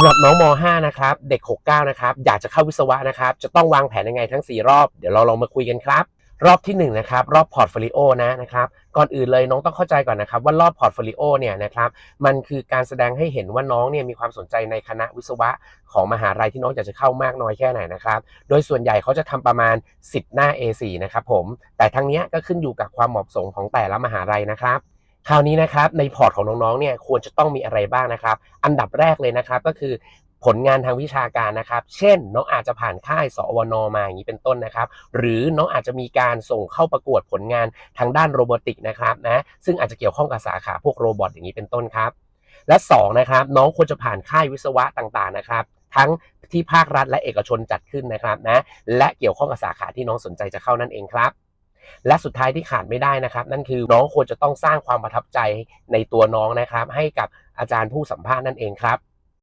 ำหรับน้องม .5 นะครับ เด็ก 69 นะครับ อยากจะเข้าวิศวะนะครับ จะต้องวางแผนยังไงทั้ง 4 รอบ เดี๋ยวเราลองมาคุยกันครับ รอบที่1นะครับ รอบพอร์ตโฟลิโอนะนะครับ ก่อนอื่นเลยน้องต้องเข้าใจก่อนนะครับ ว่ารอบพอร์ตโฟลิโอเนี่ยนะครับ มันคือการแสดงให้เห็นว่าน้องเนี่ยมีความสนใจในคณะวิศวะของมหาลัยที่น้องอยากจะเข้ามากน้อยแค่ไหนนะครับ โดยส่วนใหญ่เขาจะทำประมาณ 10 หน้า A4 นะครับผม แต่ทั้งนี้ก็ขึ้นอยู่กับความเหมาะสมของแต่ละมหาลัยนะครับ คราวนี้นะครับในพอร์ตของน้องๆเนี่ยควรจะต้องมีอะไรบ้างนะครับ อันดับแรกเลยนะครับก็คือผลงานทางวิชาการนะครับ เช่น น้องอาจจะผ่านค่ายสอวนมาอย่างนี้เป็นต้นนะครับ หรือน้องอาจจะมีการส่งเข้าประกวดผลงานทางด้านโรบอติกนะครับนะซึ่งอาจจะเกี่ยวข้องกับสาขาพวกโรบอทอย่างนี้เป็นต้นครับ และ2นะครับน้องควรจะผ่านค่ายวิศวะต่างๆนะครับ ทั้งที่ภาครัฐและเอกชนจัดขึ้นนะครับนะและเกี่ยวข้องกับสาขาที่น้องสนใจจะเข้านั่นเองครับ และสุดท้ายที่ขาดไม่ได้นะครับ นั่นคือน้องควรจะต้องสร้างความประทับใจในตัวน้องนะครับ ให้กับอาจารย์ผู้สัมภาษณ์นั่นเองครับ